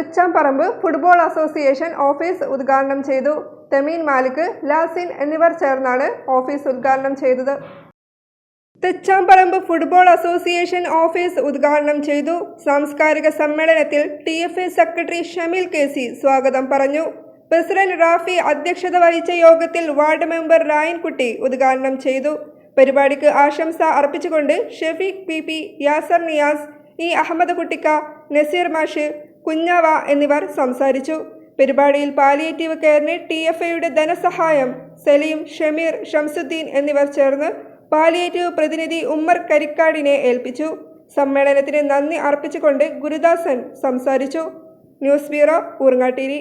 തച്ചാമ്പറമ്പ് football association office ഉദ്ഘാടനം ചെയ്തു. തെമീൻ മാലിക് ലാസിൻ എന്നിവർ ചേർന്നാണ് ഓഫീസ് ഉദ്ഘാടനം ചെയ്തത്. തെച്ചാമ്പറമ്പ് ഫുട്ബോൾ അസോസിയേഷൻ ഓഫീസ് ഉദ്ഘാടനം ചെയ്തു. സാംസ്കാരിക സമ്മേളനത്തിൽ T F A secretary Shameel K C സ്വാഗതം പറഞ്ഞു. പ്രസിഡന്റ് റാഫി അധ്യക്ഷത വഹിച്ച യോഗത്തിൽ വാർഡ് മെമ്പർ രായൻകുട്ടി ഉദ്ഘാടനം ചെയ്തു. പരിപാടിക്ക് ആശംസ അർപ്പിച്ചുകൊണ്ട് Shafeeq P P Yasir Niyas E Ahammed കുട്ടിക്ക Naseer മാഷ് കുഞ്ഞാവ എന്നിവർ സംസാരിച്ചു. പരിപാടിയിൽ പാലിയേറ്റീവ് കെയറിന് ടി എഫ് എയുടെ ധനസഹായം സലീം ഷമീർ ഷംസുദ്ദീൻ എന്നിവർ ചേർന്ന് പാലിയേറ്റീവ് പ്രതിനിധി ഉമ്മർ കരിക്കാടിനെ ഏൽപ്പിച്ചു. സമ്മേളനത്തിന് നന്ദി അർപ്പിച്ചുകൊണ്ട് ഗുരുദാസൻ സംസാരിച്ചു. News bureau Urangattiri.